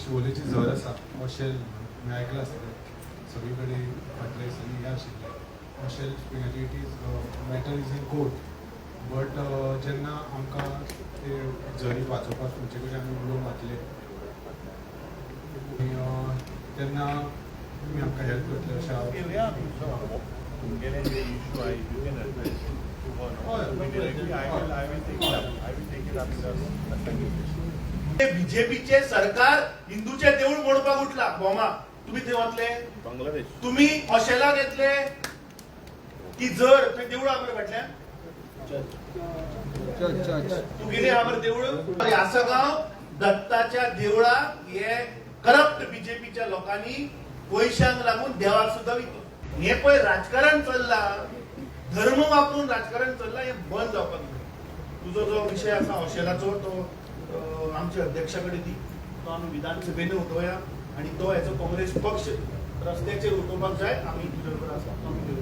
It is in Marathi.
शिवोलेची झर आसा मॉशेल मी आयकलां आसतलें सगळी कडेन फाटले सगळी हे आशिल्ले मॉशेल it is matter is in court but जेन्ना आमकां ते झरी वाचोवपाक खंयचे कशें आमी उलोवंक घातले तेन्ना तुमी आमकां हेल्प करतले अशें हांव I will, I बीजेपीचे सरकार हिंदूचे देऊळ मोडपाक उठला. बोमा तुम्ही ते वतले Bangladesh. तुम्ही अशेला घेतले की जर ते देऊळ आमर फाटल्यान तू गेले आमर देऊळ? आसगाव दत्ताच्या देवळाक हे करप्ट बीजेपीच्या लोकांनी पयशांक लागून देवाक सुद्धा विकलो. हे पळय राजकारण चल्ला. धर्म वापरून राजकारण चल्ला हे बंद जावपाक. तुझो जो विषय आसा हॉस्टेलाचो तो आमच्या अध्यक्षाकडे ती. तो आम्ही विधानसभेने होतो आणि तो अ काँग्रेस पक्ष रस्त्याचेर उठोवपाक जाय आम्ही आसा तो आम्ही